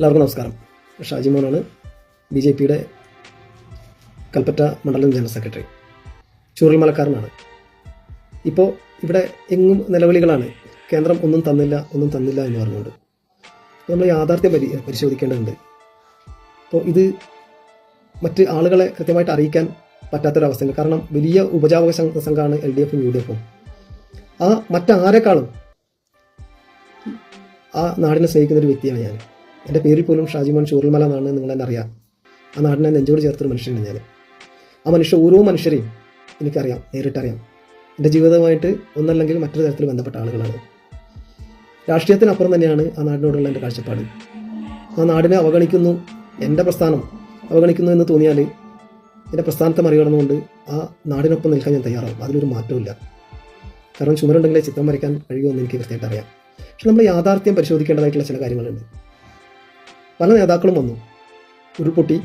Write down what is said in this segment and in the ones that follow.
എല്ലാവർക്കും നമസ്കാരം. ഷാജി മോനാണ്. ബി ജെ പിയുടെ കൽപ്പറ്റ മണ്ഡലം ജനറൽ സെക്രട്ടറി. ചൂറൽ മലക്കാരനാണ്. ഇപ്പോൾ ഇവിടെ എങ്ങും നിലവിളികളാണ്. കേന്ദ്രം ഒന്നും തന്നില്ല ഒന്നും തന്നില്ല എന്ന് പറഞ്ഞുകൊണ്ട്. നമ്മൾ യാഥാർത്ഥ്യം പരി പരിശോധിക്കേണ്ടതുണ്ട്. അപ്പോൾ ഇത് മറ്റ് ആളുകളെ കൃത്യമായിട്ട് അറിയിക്കാൻ പറ്റാത്തൊരവസ്ഥയുണ്ട് കാരണം വലിയ ഉപജാപക സംഘ- സംഘമാണ് എൽ ഡി എഫും യു ഡി എഫും. ആ മറ്റാരെക്കാളും ആ നാടിനെ സ്നേഹിക്കുന്ന ഒരു വ്യക്തിയാണ് ഞാൻ എന്റെ പേരിൽ പോലും ഷാജിമോൻ ചൂറൽമല എന്നാണ് നിങ്ങൾ എന്നെ അറിയാം. ആ നാടിനെ നെഞ്ചോട് ചേർത്തൊരു മനുഷ്യനാണ് ഞാൻ ആ മനുഷ്യ ഓരോ മനുഷ്യരെയും എനിക്കറിയാം നേരിട്ടറിയാം. എന്റെ ജീവിതവുമായിട്ട് ഒന്നല്ലെങ്കിൽ മറ്റൊരു തരത്തിൽ ബന്ധപ്പെട്ട ആളുകളാണ്. രാഷ്ട്രീയത്തിനപ്പുറം തന്നെയാണ് ആ നാടിനോടുള്ള എന്റെ കാഴ്ചപ്പാട്. ആ നാടിനെ അവഗണിക്കുന്നു എന്റെ പ്രസ്ഥാനം അവഗണിക്കുന്നു എന്ന് തോന്നിയാൽ എന്റെ പ്രസ്ഥാനത്തെ മറികടന്നുകൊണ്ട് ആ നാടിനൊപ്പം നിൽക്കാൻ ഞാൻ തയ്യാറാവും. അതിലൊരു മാറ്റമില്ല കാരണം ചുമരുണ്ടെങ്കിലേ ചിത്രം വരയ്ക്കാൻ കഴിയുമെന്ന് എനിക്ക് കൃത്യമായിട്ട് അറിയാം. പക്ഷെ നമ്മൾ യാഥാർത്ഥ്യം പരിശോധിക്കേണ്ടതായിട്ടുള്ള ചില കാര്യങ്ങളുണ്ട്. പല നേതാക്കളും വന്നു. ഉരുൾപൊട്ടി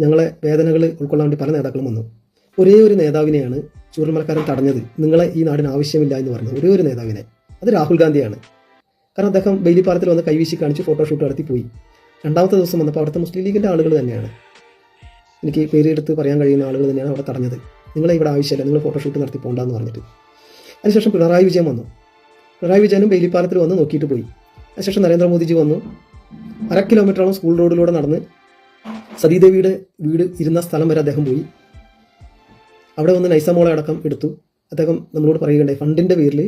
ഞങ്ങളെ വേദനകൾ ഉൾക്കൊള്ളാൻ വേണ്ടി പല നേതാക്കളും വന്നു. ഒരേ ഒരു നേതാവിനെയാണ് ചൂരൽമലക്കാരൻ തടഞ്ഞത്. നിങ്ങളെ ഈ നാടിന് ആവശ്യമില്ല എന്ന് പറഞ്ഞു. ഒരേ ഒരു നേതാവിനെ. അത് രാഹുൽ ഗാന്ധിയാണ്. കാരണം അദ്ദേഹം ബെയിലിപ്പാലത്തിൽ വന്ന് കൈവീശി കാണിച്ച് ഫോട്ടോഷൂട്ട് നടത്തി പോയി. രണ്ടാമത്തെ ദിവസം വന്നപ്പോൾ അവിടുത്തെ മുസ്ലിം ലീഗിന്റെ ആളുകൾ തന്നെയാണ്. എനിക്ക് പേരെടുത്ത് പറയാൻ കഴിയുന്ന ആളുകൾ തന്നെയാണ് അവിടെ തടഞ്ഞത്. നിങ്ങളെ ഇവിടെ ആവശ്യമില്ല. നിങ്ങൾ ഫോട്ടോഷൂട്ട് നടത്തി പോകണ്ടെന്ന് പറഞ്ഞിട്ട്. അതിനുശേഷം പിണറായി വിജയൻ വന്നു. പിണറായി വിജയനും ബെയിലിപ്പാലത്തിൽ വന്ന് നോക്കിയിട്ട് പോയി. അതിനുശേഷം നരേന്ദ്രമോദിജി വന്നു. അര കിലോമീറ്ററോളം സ്കൂൾ റോഡിലൂടെ നടന്ന് സതീദേവിയുടെ വീട് ഇരുന്ന സ്ഥലം വരെ അദ്ദേഹം പോയി. അവിടെ വന്ന് നൈസമോളെ അടക്കം എടുത്തു. അദ്ദേഹം നമ്മളോട് പറയുകയുണ്ടായി ഫണ്ടിന്റെ പേരിൽ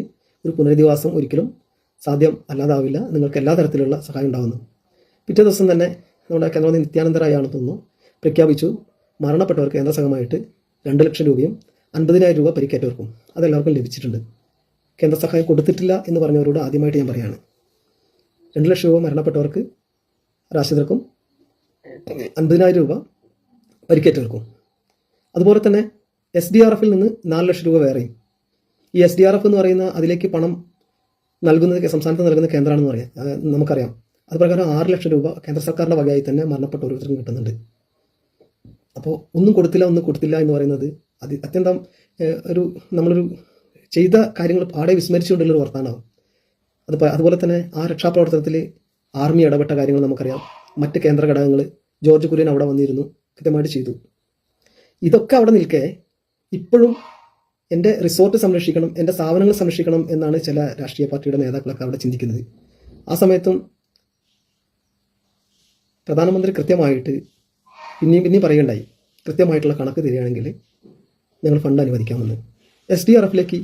ഒരു പുനരധിവാസം ഒരിക്കലും സാധ്യം അല്ലാതാവില്ല. നിങ്ങൾക്ക് എല്ലാ തരത്തിലുള്ള സഹായം ഉണ്ടാകുന്നു പിറ്റേ ദിവസം തന്നെ നമ്മുടെ കേന്ദ്രമന്ത്രി നിത്യാനന്ദറായാണ് തോന്നുന്നു പ്രഖ്യാപിച്ചു മരണപ്പെട്ടവർക്ക് കേന്ദ്ര സഹമായിട്ട് രണ്ട് ലക്ഷം രൂപയും അൻപതിനായിരം രൂപ പരിക്കേറ്റവർക്കും അതെല്ലാവർക്കും ലഭിച്ചിട്ടുണ്ട്. കേന്ദ്ര സഹായം കൊടുത്തിട്ടില്ല എന്ന് പറഞ്ഞവരോട് ആദ്യമായിട്ട് ഞാൻ പറയുകയാണ് രണ്ട് ലക്ഷം രൂപ മരണപ്പെട്ടവർക്ക് രാശിതർക്കും അൻപതിനായിരം രൂപ പരിക്കേറ്റവർക്കും. അതുപോലെ തന്നെ എസ് ഡി ആർ എഫിൽ നിന്ന് നാല് ലക്ഷം രൂപ വേറെയും. ഈ എസ് ഡി ആർ എഫ് എന്ന് പറയുന്ന അതിലേക്ക് പണം നൽകുന്നത് സംസ്ഥാനത്ത് നൽകുന്ന കേന്ദ്രമാണെന്ന് പറയാം. നമുക്കറിയാം. അത് പ്രകാരം ആറ് ലക്ഷം രൂപ കേന്ദ്ര സർക്കാരിന്റെ വകയായി തന്നെ മരണപ്പെട്ട ഓരോരുത്തർക്കും കിട്ടുന്നുണ്ട്. അപ്പോൾ ഒന്നും കൊടുത്തില്ല ഒന്നും കൊടുത്തില്ല എന്ന് പറയുന്നത് അത് അത്യന്തം ഒരു നമ്മളൊരു ചെയ്ത കാര്യങ്ങൾ പാടെ വിസ്മരിച്ചുകൊണ്ടുള്ളൊരു വർത്താനാവും. അത് അതുപോലെ തന്നെ ആ രക്ഷാപ്രവർത്തനത്തിൽ ആർമി ഇടപെട്ട കാര്യങ്ങൾ നമുക്കറിയാം. മറ്റ് കേന്ദ്ര ഘടകങ്ങൾ ജോർജ് കുര്യൻ അവിടെ വന്നിരുന്നു കൃത്യമായിട്ട് ചെയ്തു. ഇതൊക്കെ അവിടെ നിൽക്കെ ഇപ്പോഴും എന്റെ റിസോർട്ട് സംരക്ഷിക്കണം എന്റെ സ്ഥാപനങ്ങൾ സംരക്ഷിക്കണം എന്നാണ് ചില രാഷ്ട്രീയ പാർട്ടിയുടെ നേതാക്കളൊക്കെ അവിടെ ചിന്തിക്കുന്നത്. ആ സമയത്തും പ്രധാനമന്ത്രി കൃത്യമായിട്ട് പിന്നെയും പിന്നെയും പറയുകയുണ്ടായി. കൃത്യമായിട്ടുള്ള കണക്ക് തരികയാണെങ്കിൽ ഞങ്ങൾ ഫണ്ട് അനുവദിക്കാമെന്ന്. എസ് ഡി ആർ എഫിലേക്ക്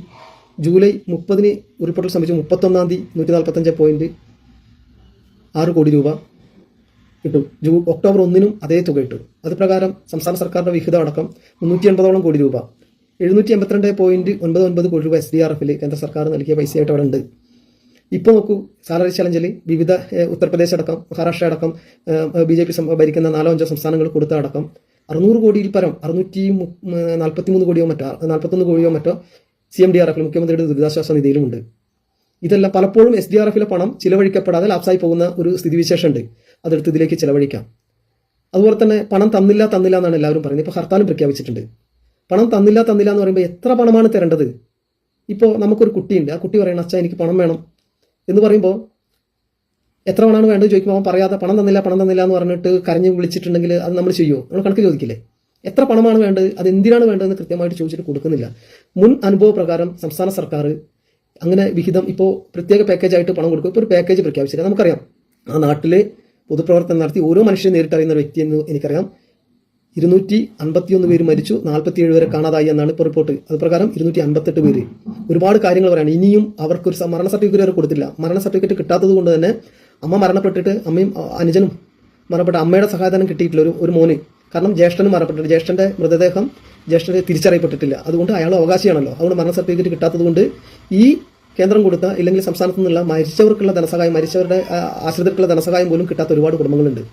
ജൂലൈ മുപ്പതിന് ഉരുൾപൊട്ടൽ സംബന്ധിച്ച് മുപ്പത്തൊന്നാം തീയതി നൂറ്റി നാൽപ്പത്തഞ്ച് പോയിന്റ് ആറ് കോടി രൂപ കിട്ടും. ജൂ ഒക്ടോബർ ഒന്നിനും അതേ തുക കിട്ടും അതുപ്രകാരം സംസ്ഥാന സർക്കാരിന്റെ വിഹിതം അടക്കം മുന്നൂറ്റി എൺപതോളം കോടി രൂപ. എഴുന്നൂറ്റി എൺപത്തിരണ്ട് പോയിന്റ് ഒൻപത് ഒൻപത് കോടി രൂപ എസ് ഡി ആർ എഫിൽ കേന്ദ്ര സർക്കാർ നൽകിയ പൈസയായിട്ട് അവിടെ ഉണ്ട്. ഇപ്പോൾ നോക്കൂ സാലറി ചലഞ്ചിൽ വിവിധ ഉത്തർപ്രദേശ് അടക്കം മഹാരാഷ്ട്ര അടക്കം ബി ജെ പി ഭരിക്കുന്ന നാലോ അഞ്ചോ സംസ്ഥാനങ്ങൾ കൊടുത്ത അടക്കം അറുന്നൂറ് കോടിയിൽ പരം അറുന്നൂറ്റി നാൽപ്പത്തി മൂന്ന് കോടിയോ മറ്റോ നാൽപ്പത്തൊന്ന് കോടിയോ മറ്റോ സി എം ഡി ആർ എഫിൽ മുഖ്യമന്ത്രിയുടെ ദുരിതാശ്വാസ നിധിയിലുമുണ്ട് ഇതെല്ലാം പലപ്പോഴും എസ് ഡി ആർ എഫിലെ പണം ചിലവഴിക്കപ്പെടാതെ ലാപ്സായി പോകുന്ന ഒരു സ്ഥിതിവിശേഷം ഉണ്ട് അതെടുത്ത് ഇതിലേക്ക് ചിലവഴിക്കാം. അതുപോലെ തന്നെ പണം തന്നില്ല തന്നില്ല എന്നാണ് എല്ലാവരും പറയുന്നത്. ഇപ്പോൾ ഹർത്താലും പ്രഖ്യാപിച്ചിട്ടുണ്ട്. പണം തന്നില്ല തന്നില്ല എന്ന് പറയുമ്പോൾ എത്ര പണമാണ് തരേണ്ടത്? ഇപ്പോൾ നമുക്കൊരു കുട്ടിയുണ്ട്. ആ കുട്ടി പറയണം അച്ഛാ എനിക്ക് പണം വേണം. എന്ന് പറയുമ്പോൾ എത്ര പണമാണ് വേണ്ടത് ചോദിക്കുമ്പോൾ അവൻ പറയാതെ പണം തന്നില്ല പണം തന്നില്ല എന്ന് പറഞ്ഞിട്ട് കരഞ്ഞ് വിളിച്ചിട്ടുണ്ടെങ്കിൽ അത് നമ്മൾ ചെയ്യുമോ നമ്മൾ കണക്ക് ചോദിക്കില്ലേ? എത്ര പണമാണ് വേണ്ടത്? അത് എന്തിനാണ് വേണ്ടതെന്ന് കൃത്യമായിട്ട് ചോദിച്ചിട്ട് കൊടുക്കുന്നില്ല. മുൻ അനുഭവ പ്രകാരം സംസ്ഥാന സർക്കാർ അങ്ങനെ വിഹിതം ഇപ്പോൾ പ്രത്യേക പാക്കേജായിട്ട് പണം കൊടുക്കും. ഇപ്പോൾ ഒരു പാക്കേജ് പ്രഖ്യാപിച്ചില്ല. നമുക്കറിയാം. ആ നാട്ടിലെ പൊതുപ്രവർത്തനം നടത്തി ഓരോ മനുഷ്യനെ നേരിട്ടറിയുന്ന ഒരു വ്യക്തി എന്ന് എനിക്കറിയാം. ഇരുന്നൂറ്റി അൻപത്തിയൊന്ന് പേര് മരിച്ചു. നാൽപ്പത്തിയേഴ് പേരെ കാണാതായി എന്നാണ് ഇപ്പോൾ റിപ്പോർട്ട് അത് പ്രകാരം ഇരുന്നൂറ്റി അൻപത്തെട്ട് പേര്. ഒരുപാട് കാര്യങ്ങൾ പറയാണ്. ഇനിയും അവർക്കൊരു മരണ സർട്ടിഫിക്കറ്റ് അവർ കൊടുത്തില്ല. മരണ സർട്ടിഫിക്കറ്റ് കിട്ടാത്തത് കൊണ്ട് തന്നെ അമ്മ മരണപ്പെട്ടിട്ട് അമ്മയും അനുജനും മരണപ്പെട്ട അമ്മയുടെ സഹായധനം കിട്ടിയിട്ടില്ല ഒരു ഒരു മോന്. കാരണം ജ്യേഷ്ഠനും മരണപ്പെട്ടിട്ട് ജ്യേഷ്ഠന്റെ മൃതദേഹം ജ്യേഷ്ഠന് തിരിച്ചറിയപ്പെട്ടിട്ടില്ല. അതുകൊണ്ട് അയാൾ അവകാശിയാണല്ലോ. അതുകൊണ്ട് മരണ സർട്ടിഫിക്കറ്റ് കിട്ടാത്തത് കൊണ്ട് ഈ കേന്ദ്രം കൊടുത്ത ഇല്ലെങ്കിൽ സംസ്ഥാനത്തു നിന്നുള്ള മരിച്ചവർക്കുള്ള ധനസഹായം മരിച്ചവരുടെ ആശ്രിതർക്കുള്ള ധനസഹായം പോലും കിട്ടാത്ത ഒരുപാട് കുടുംബങ്ങളുണ്ട്.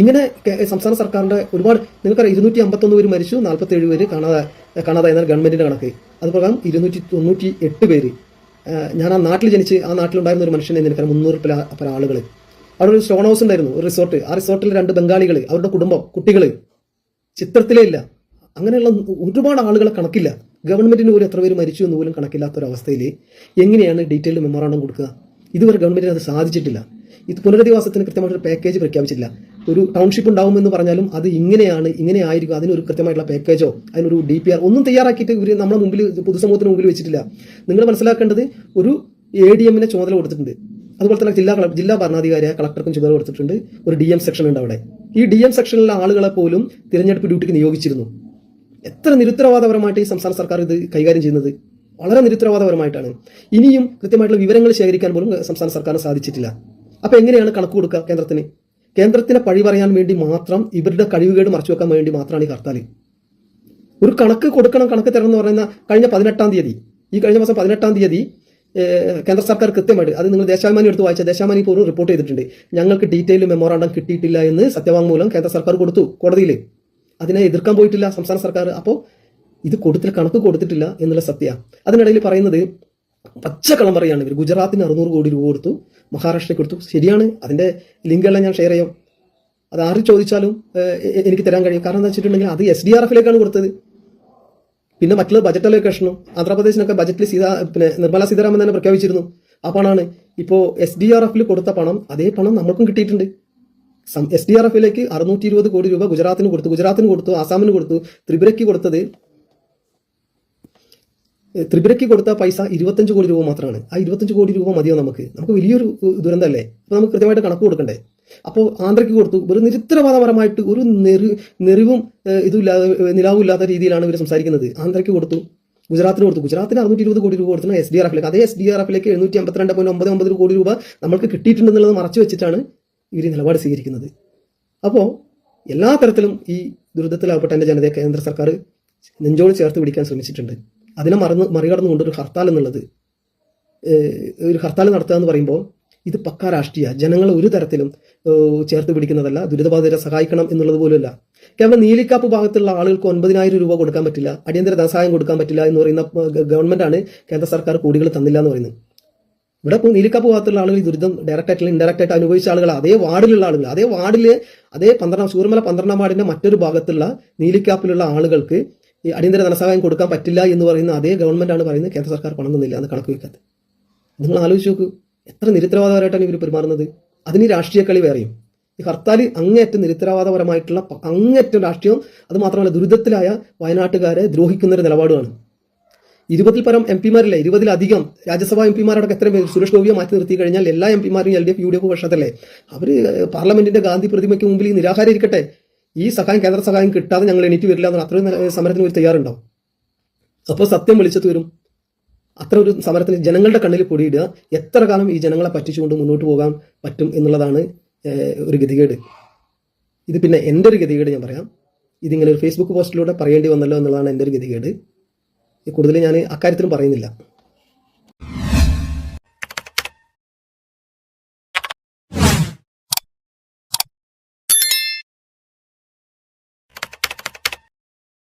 ഇങ്ങനെ സംസ്ഥാന സർക്കാരിന്റെ ഒരുപാട് നിങ്ങൾക്കറിയാം ഇരുന്നൂറ്റി അമ്പത്തൊന്ന് പേര് മരിച്ചു നാൽപ്പത്തി ഏഴ് പേര് കാണാതെ കാണാതായെന്നാണ് ഗവൺമെന്റിന്റെ കണക്ക്. അത് പ്രകാരം ഇരുന്നൂറ്റി തൊണ്ണൂറ്റി എട്ട് പേര് ഞാൻ ആ നാട്ടിൽ ജനിച്ച് ആ നാട്ടിലുണ്ടായിരുന്ന ഒരു മനുഷ്യനെ എനിക്കറിയാം മുന്നൂറ് പല ആളുകൾ അവിടെ ഒരു സ്റ്റോൺ ഹൗസ് ഉണ്ടായിരുന്നു ഒരു റിസോർട്ട്. ആ റിസോർട്ടിൽ രണ്ട് ബംഗാളികൾ അവരുടെ കുടുംബം കുട്ടികൾ ചിത്രത്തിലേ ഇല്ല. അങ്ങനെയുള്ള ഒരുപാട് ആളുകളെ കണക്കില്ല. ഗവൺമെന്റിന് പോലും എത്ര പേര് മരിച്ചു എന്ന് പോലും കണക്കില്ലാത്ത ഒരു അവസ്ഥയിൽ എങ്ങനെയാണ് ഡീറ്റെയിൽഡ് മെമ്മോറാണ്ടം കൊടുക്കുക? ഇതുവരെ ഗവൺമെന്റിന് അത് സാധിച്ചിട്ടില്ല. ഇത് പുനരധിവാസത്തിന് കൃത്യമായിട്ടൊരു പാക്കേജ് പ്രഖ്യാപിച്ചില്ല ഒരു ടൗൺഷിപ്പ് ഉണ്ടാവുമെന്ന് പറഞ്ഞാലും അത് ഇങ്ങനെയാണ് ഇങ്ങനെ ആയിരിക്കും. അതിനൊരു കൃത്യമായിട്ടുള്ള പാക്കേജോ അതിനൊരു ഡി പി ആർ ഒന്നും തയ്യാറാക്കിയിട്ട് ഇവർ നമ്മുടെ മുമ്പിൽ പൊതുസമൂഹത്തിന് മുമ്പിൽ വെച്ചിട്ടില്ല. നിങ്ങൾ മനസ്സിലാക്കേണ്ടത് ഒരു എ ഡി എമ്മിനെ ചുമതല കൊടുത്തിട്ടുണ്ട്. അതുപോലെ തന്നെ ജില്ലാ ജില്ലാ ഭരണാധികാരിയായ കളക്ടർക്കും ചുമതല കൊടുത്തിട്ടുണ്ട്. ഒരു ഡി എം സെക്ഷൻ ഉണ്ട് അവിടെ. ഈ ഡി എം സെക്ഷനിലെ ആളുകളെ പോലും തിരഞ്ഞെടുപ്പ് ഡ്യൂട്ടിക്ക് നിയോഗിച്ചിരുന്നു. എത്ര നിരുത്തരവാദപരമായിട്ട് ഈ സംസ്ഥാന സർക്കാർ ഇത് കൈകാര്യം ചെയ്യുന്നത്? വളരെ നിരുത്തരവാദപരമായിട്ടാണ്. ഇനിയും കൃത്യമായിട്ടുള്ള വിവരങ്ങൾ ശേഖരിക്കാൻ പോലും സംസ്ഥാന സർക്കാരിന് സാധിച്ചിട്ടില്ല. അപ്പോൾ എങ്ങനെയാണ് കണക്ക് കൊടുക്കുക കേന്ദ്രത്തിന്? കേന്ദ്രത്തിനെ പഴി പറയാൻ വേണ്ടി മാത്രം ഇവരുടെ കഴിവുകേട് മറച്ചു വെക്കാൻ വേണ്ടി മാത്രമാണ് ഈ ഹർത്താൽ ഒരു കണക്ക് കൊടുക്കണം കണക്ക് തരണം എന്ന് പറയുന്ന കഴിഞ്ഞ പതിനെട്ടാം തീയതി ഈ കഴിഞ്ഞ മാസം പതിനെട്ടാം തീയതി കേന്ദ്ര സർക്കാർ കൃത്യമായിട്ട് അത് നിങ്ങൾ ദേശാഭിമാനി എടുത്ത് വായിച്ച ദേശാഭിമാനി പോലും റിപ്പോർട്ട് ചെയ്തിട്ടുണ്ട്. ഞങ്ങൾക്ക് ഡീറ്റെയിൽ മെമ്മോറാണ്ടം കിട്ടിയിട്ടില്ല എന്ന് സത്യവാങ്മൂലം കേന്ദ്ര സർക്കാർ കൊടുത്തു കോടതിയിൽ അതിനെ എതിർക്കാൻ പോയിട്ടില്ല സംസ്ഥാന സർക്കാർ. അപ്പോൾ ഇത് കൊടുത്തിട്ട് കണക്ക് കൊടുത്തിട്ടില്ല എന്നുള്ള സത്യ. അതിനിടയിൽ പറയുന്നത് പച്ചക്കളം പറയാണ് ഇവർ ഗുജറാത്തിന് അറുന്നൂറ് കോടി രൂപ കൊടുത്തു മഹാരാഷ്ട്രയ്ക്ക് കൊടുത്തു. ശരിയാണ്. അതിന്റെ ലിങ്കെല്ലാം ഞാൻ ഷെയർ ചെയ്യാം. അത് ആര് ചോദിച്ചാലും എനിക്ക് തരാൻ കഴിയും. കാരണം എന്താ വെച്ചിട്ടുണ്ടെങ്കിൽ അത് എസ് ഡി ആർ എഫിലേക്കാണ് കൊടുത്തത്. പിന്നെ മറ്റുള്ള ബജറ്റ് അലോക്കേഷനും ആന്ധ്രാപ്രദേശിനൊക്കെ ബജറ്റിൽ സീതാ പിന്നെ നിർമ്മല സീതാരാമൻ തന്നെ പ്രഖ്യാപിച്ചിരുന്നു. ആ പണമാണ് ഇപ്പോൾ എസ് ഡി ആർ എഫിൽ കൊടുത്ത പണം അതേ പണം നമ്മൾക്കും കിട്ടിയിട്ടുണ്ട്. എസ് ഡി ആർ എഫിലേക്ക് അറുന്നൂറ്റി ഇരുപത് കോടി രൂപ ഗുജറാത്തിന് കൊടുത്തു. ഗുജറാത്തിന് കൊടുത്തു ആസാമിന് കൊടുത്തു ത്രിപുരയ്ക്ക് കൊടുത്തത് ത്രിപുരയ്ക്ക് കൊടുത്ത പൈസ ഇരുപത്തഞ്ച് കോടി രൂപ മാത്രമാണ്. ആ ഇരുപത്തഞ്ച് കോടി രൂപ മതിയോ നമുക്ക്? നമുക്ക് വലിയൊരു ദുരന്തമല്ലേ? അപ്പോൾ നമുക്ക് കൃത്യമായിട്ട് കണക്ക് കൊടുക്കണ്ടേ? അപ്പോൾ ആന്ധ്രയ്ക്ക് കൊടുത്തു. ഒരു നിരുത്തരവാദപരമായിട്ട് ഒരു നെറി നെറിവും ഇതുമില്ലാതെ നിലാവും ഇല്ലാത്ത രീതിയിലാണ് ഇവർ സംസാരിക്കുന്നത്. ആന്ധ്രയ്ക്ക് കൊടുത്തു. ഗുജറാത്തിന് കൊടുത്തു. ഗുജറാത്തിന് അറുന്നൂറ്റി ഇരുപത് കോടി രൂപ കൊടുത്തു. എസ് ഡി ആർ എഫിലേക്ക് അതേ എസ് ഡി ആർ എഫിലേക്ക് എഴുന്നൂറ്റി അമ്പത്തിരണ്ട് പോയിന്റ് ഒമ്പത് ഒമ്പത് കോടി രൂപ നമുക്ക് കിട്ടിയിട്ടുണ്ടെന്നുള്ളത് മറച്ചു വെച്ചിട്ടാണ് ഇവർ നിലപാട് സ്വീകരിക്കുന്നത്. അപ്പോൾ എല്ലാ തരത്തിലും ഈ ദുരിതത്തിലാവപ്പെട്ട എന്റെ ജനതയെ കേന്ദ്ര സർക്കാർ നെഞ്ചോട് ചേർത്ത് പിടിക്കാൻ ശ്രമിച്ചിട്ടുണ്ട്. അതിനെ മറന്ന് മറികടന്നുകൊണ്ട് ഒരു ഹർത്താൽ എന്നുള്ളത് ഒരു ഹർത്താൽ നടത്തുക എന്ന് പറയുമ്പോൾ ഇത് പക്ക രാഷ്ട്രീയ. ജനങ്ങളെ ഒരു തരത്തിലും ചേർത്ത് പിടിക്കുന്നതല്ല ദുരിതബാധിതരെ സഹായിക്കണം എന്നുള്ളത് പോലുമല്ല. കേവലം നീലിക്കാപ്പ് ഭാഗത്തുള്ള ആളുകൾക്ക് ഒൻപതിനായിരം രൂപ കൊടുക്കാൻ പറ്റില്ല അടിയന്തര ധനസഹായം കൊടുക്കാൻ പറ്റില്ല എന്ന് പറയുന്ന ആണ് കേന്ദ്ര സർക്കാർ കോടികൾ തന്നില്ല എന്ന് പറയുന്നത്. ഇവിടെ ഇപ്പോൾ നീലിക്കാപ്പ് ഭാഗത്തുള്ള ആളുകൾ ഈ ദുരിതം ഡയറക്റ്റ് ആയിട്ടുള്ള ഇൻഡയറക്റ്റ് ആയിട്ട് അനുഭവിച്ച ആളുകൾ അതേ വാർഡിലുള്ള ആളുകൾ അതേ വാർഡിൽ അതേ പന്ത്രണ്ടാം സൂര്യമല പന്ത്രണ്ടാം വാർഡിന്റെ മറ്റൊരു ഭാഗത്തുള്ള നീലിക്കാപ്പിലുള്ള ആളുകൾക്ക് ഈ അടിയന്തര ധനസഹായം കൊടുക്കാൻ പറ്റില്ല എന്ന് പറയുന്ന അതേ ഗവൺമെന്റാണ് പറയുന്നത് കേന്ദ്ര സർക്കാർ പണം തന്നില്ല എന്ന് കണക്ക് വയ്ക്കാത്ത നിങ്ങൾ ആലോചിച്ച് നോക്ക് എത്ര നിരുത്തരവാദപരമായിട്ടാണ് ഇവർ പെരുമാറുന്നത്? അതിന് രാഷ്ട്രീയ കളി വേറെയും. ഈ ഹർത്താൽ അങ്ങേറ്റം നിരുത്തരവാദപരമായിട്ടുള്ള അങ്ങേറ്റം അത് മാത്രമല്ല ദുരിതത്തിലായ വയനാട്ടുകാരെ ദ്രോഹിക്കുന്ന ഒരു നിലപാടുമാണ്. ഇരുപതിൽ പരം എം പിമാരില്ല ഇരുപതിലധികം രാജ്യസഭാ എം പിമാരടക്കം എത്ര പേര് സുരേഷ് ഗോപിയെ മാറ്റി നിർത്തി കഴിഞ്ഞാൽ എല്ലാ M പിമാരും L D F U D F പക്ഷത്തല്ലേ അവർ പാർലമെന്റിന്റെ ഗാന്ധി പ്രതിമയ്ക്ക് മുമ്പിൽ നിരാഹാരം ഇരിക്കട്ടെ. ഈ സഹായം കേന്ദ്ര സഹായം കിട്ടാതെ ഞങ്ങൾ എണീറ്റ് വരില്ല എന്ന് അത്രയും സമരത്തിന് ഒരു തയ്യാറുണ്ടോ അപ്പോൾ സത്യം വിളിച്ചത് വരും. അത്ര ഒരു സമരത്തിന് ജനങ്ങളുടെ കണ്ണിൽ പൊടിയിടുക എത്ര കാലം ഈ ജനങ്ങളെ പറ്റിച്ചുകൊണ്ട് മുന്നോട്ട് പോകാൻ പറ്റും എന്നുള്ളതാണ് ഒരു ഗതികേട്. ഇത് പിന്നെ എന്റെ ഒരു ഗതികേട് ഞാൻ പറയാം. ഇതിങ്ങനെ ഒരു ഫേസ്ബുക്ക് പോസ്റ്റിലൂടെ പറയേണ്ടി വന്നല്ലോ എന്നുള്ളതാണ് എന്റെ ഒരു ഗതികേട്. കൂടുതൽ ഞാൻ അക്കാര്യത്തിലും പറയുന്നില്ല.